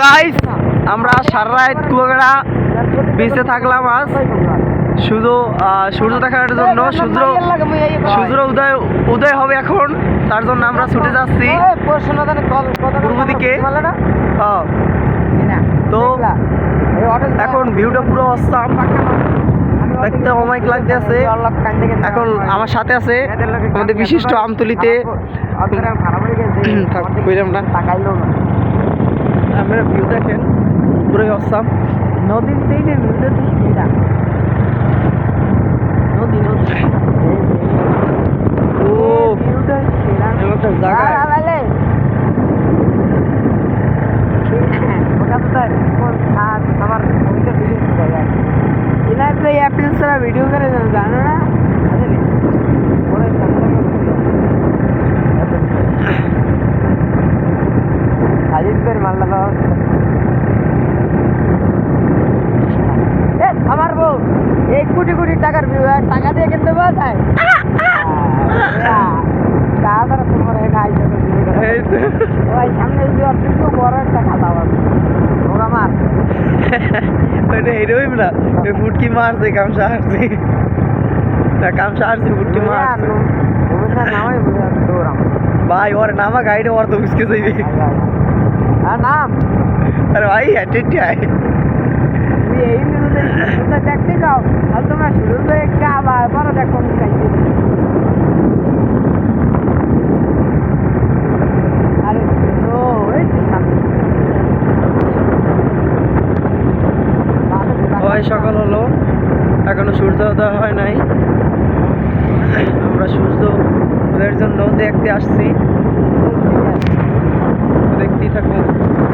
Guys আমরা সারা রাত কুয়াকাটা বিচে থাকলাম আজ। শুধু সূর্য দেখার জন্য। সূর্য সূর্য উদয় উদয় হবে এখন। তার জন্য আমরা ছুটে যাচ্ছি পূর্ব দিকে। তো এখন ভিউটা পুরো অসাম দেখতে অমাইক লাগতেছে। এখন আমার সাথে আছে আমাদের বিশিষ্ট আমতুলিতে। আপনারা ভিউ দেখেন পুরোই অসাম। নদীর সাইডে নদী নদী। ও এমন একটা জায়গায়। ভিডিও করে জানো না? করে মাল্লা আমার বউ এক কোটি কোটি টাকার ভিউ টাকা দিয়ে কিনতে পাওয়া যায় তাছাড়া তোমার ওই সামনে কিন্তু বড় একটা খাতা ওরা মার ওইটা না ওই ফুটকি মারছে কামসা হারছে কামসা হারছে ফুটকি মারছে নামাই ভাই ওর নামা গাইডে ওর তো উসকে যাইবে আর নাম? আরে ভাই তুমি এই দেখতে যাও আর তোমরা শুরু করে একটা আবার বড় দেখো আমি তো সকাল হলো। এখনও সূর্য উদয় হয় নাই। আমরা সূর্য উদয়ের জন্য দেখতে আসছি।